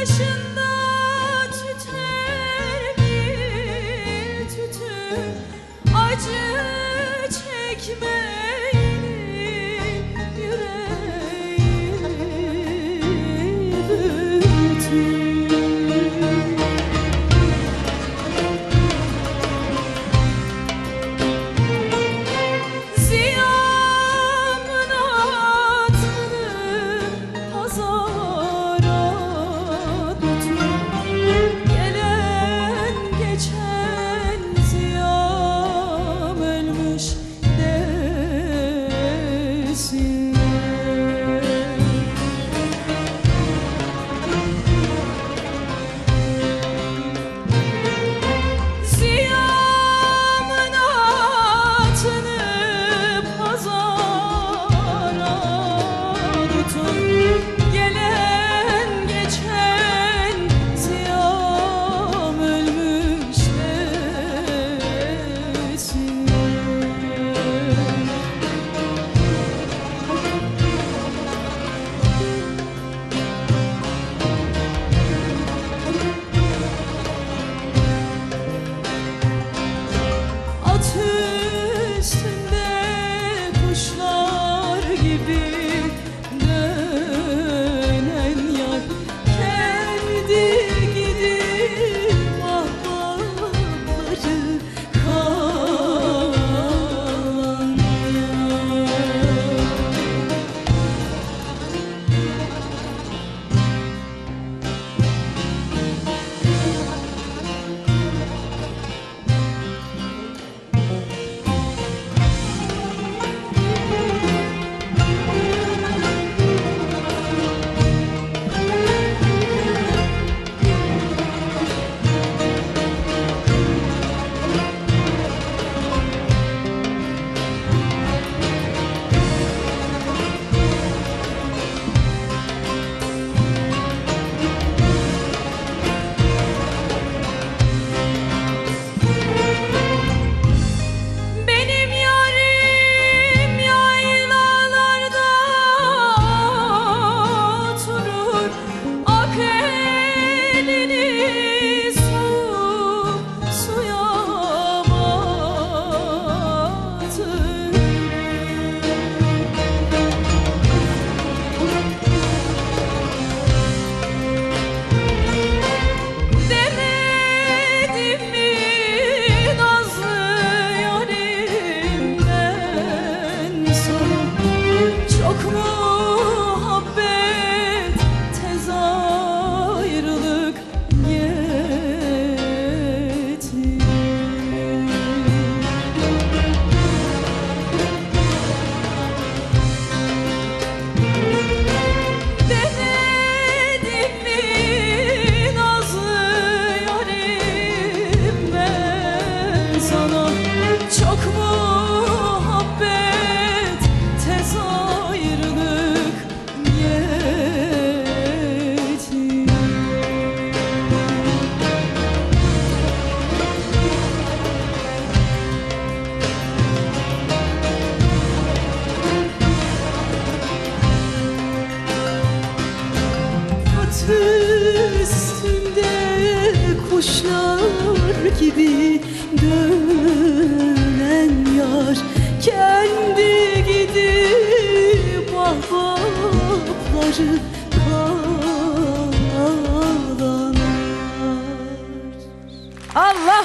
başında. Tez ona çok muhabbet Tez ayrılık yeti Atı üstünde kuşlar gibi dönen yar kendi gidip ahbapları kalanar Allah